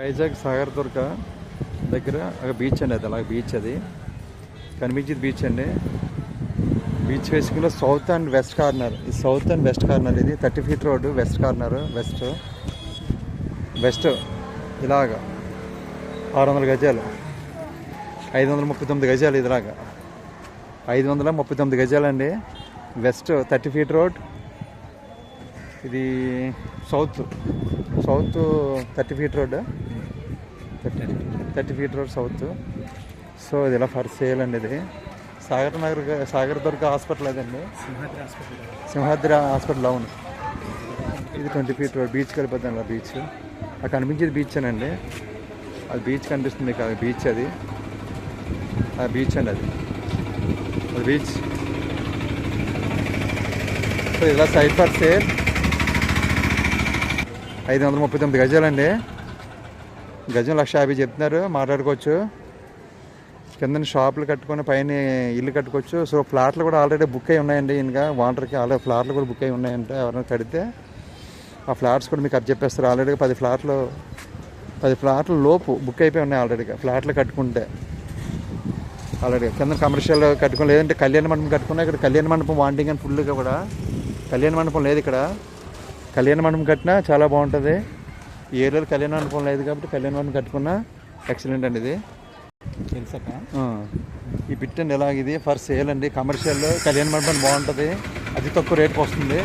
వైజాగ్ సాగర్ దుర్గ దగ్గర ఒక బీచ్ అండి అది అలాగే బీచ్ అది. కనిపించేది బీచ్ అండి. బీచ్ వేసుకుంటే సౌత్ అండ్ వెస్ట్ కార్నర్ ఇది సౌత్ అండ్ వెస్ట్ కార్నర్ ఇది thirty feet road west corner west west ఇలాగా ఆరు వందల గజాలు. ఐదు వందల ముప్పై తొమ్మిది గజాలు ఇదిలాగా. ఐదు వందల ముప్పై తొమ్మిది గజాలండి. West thirty feet road. ఇది south south thirty feet road thirty thirty feet road south. So ఇది ఇలా ఫర్ సేల్ అండి ఇది? సాగర్ నగర్ సాగర్ దుర్గ హాస్పిటల్ అదండి సింహాద్రి హాస్పిటల్ సింహాద్రి హాస్పిటల్ అవును. ఇది ట్వంటీ ఫీట్ రోడ్ బీచ్ వెళ్ళిపోతాను అలా బీచ్. అక్కడ కనిపించేది బీచ్ అండి అది బీచ్ కనిపిస్తుంది మీకు అది బీచ్ అది. ఆ బీచ్ అండి అది. అది బీచ్. సో ఇలా సైడ్ ఫర్ సేల్? ఐదు వందల ముప్పై తొమ్మిది గజాలండి. గజం లక్ష యాభై చెప్తున్నారు మాట్లాడుకోవచ్చు. కింద షాపులు కట్టుకొని పైన ఇల్లు కట్టుకోవచ్చు. సో ఫ్లాట్లు కూడా ఆల్రెడీ బుక్ అయి ఉన్నాయండి ఇంకా వాటర్కి ఆల్రెడీ ఫ్లాట్లు కూడా బుక్ అయి ఉన్నాయంటే ఎవరైనా కడితే. ఆ ఫ్లాట్స్ కూడా మీకు అది చెప్పేస్తారు ఆల్రెడీ పది ఫ్లాట్లు పది ఫ్లాట్ల లోపు బుక్ అయిపోయి ఉన్నాయి ఆల్రెడీగా ఫ్లాట్లు కట్టుకుంటే. ఆల్రెడీ కింద కమర్షియల్ కట్టుకుని లేదంటే కళ్యాణ మండపం కట్టుకున్నా ఇక్కడ కళ్యాణ మండపం వాంటింగ్ అని ఫుల్గా కూడా. కళ్యాణ మండపం లేదు ఇక్కడ. కళ్యాణ మండపం కట్టినా చాలా బాగుంటుంది. ఈ ఏరియాలో కళ్యాణ మండపం లేదు కాబట్టి కళ్యాణ మండపం కట్టుకున్నా ఎక్సలెంట్ అండి ఇది. తెలుసక్క ఆ, ఈ బిట్ అండి ఎలాగ ఇది ఫర్ సేల్ అండి. కమర్షియల్ కళ్యాణ మండపం బాగుంటుంది. అతి తక్కువ రేట్కి వస్తుంది.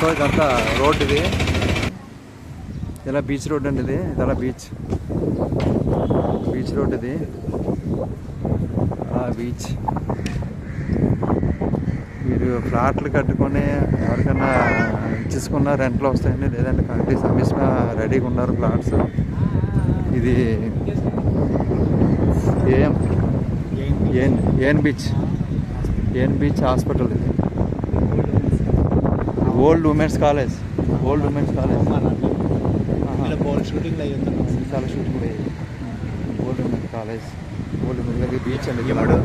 సో ఇదంతా రోడ్ ఇది. ఇలా బీచ్ రోడ్ అండి ఇది. ఇదలా బీచ్. బీచ్ రోడ్ ఇది. ఆ బీచ్. మీరు ఫ్లాట్లు కట్టుకొని ఎవరికైనా ఇచ్చేసుకున్న రెంట్లు వస్తాయండి లేదంటే కంట్రీ సర్వీస్గా రెడీగా ఉన్నారు ఫ్లాట్స్. ఇది ఏం ఏన్ ఏన్ బీచ్ ఏన్ బీచ్ హాస్పిటల్. ఇది old women's college old women's college. చాలా shooting women's college. Old women's beach అండి ఎముడు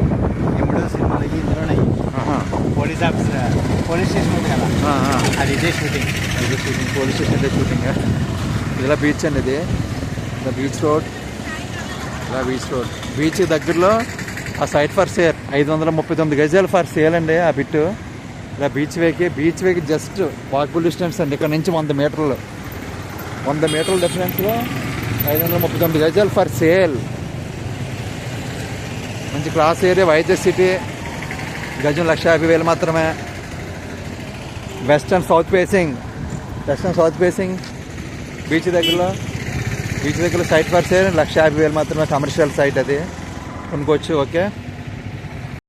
ఎముడు సినిమాలో ఇందులోనే. పోలీస్ ఆఫీసర్ పోలీస్ స్టేషన్ ఉంది కదా. అది ఇదే షూటింగ్ ఇది షూటింగ్ పోలీస్ స్టేషన్ షూటింగ్ ఇలా బీచ్ అండి ఇది. ఇలా బీచ్ రోడ్ ఇలా బీచ్ రోడ్ బీచ్ దగ్గరలో ఆ సైట్ ఫర్ సేల్ ఐదు వందల ముప్పై తొమ్మిది గజాలు ఫర్ సేల్ అండి ఆ బిట్టు ఇలా బీచ్ వేకి బీచ్ వేకి జస్ట్ వాకబుల్ డిస్టెన్స్ అండి. ఇక్కడ నుంచి వంద మీటర్లు వంద మీటర్ల డిఫరెన్స్లో ఐదు వందల ముప్పై తొమ్మిది గజాలు ఫర్ సేల్ మంచి క్లాస్ ఏరియా వైజాగ్ సిటీ గజం లక్ష యాభై వేలు మాత్రమే. Western south facing western south facing beach దగ్గరలో బీచ్ దగ్గర సైట్ పర్సే లక్ష యాభై వేలు మాత్రమే కమర్షియల్ సైట్ అది. కొనుక్కోవచ్చు ఓకే.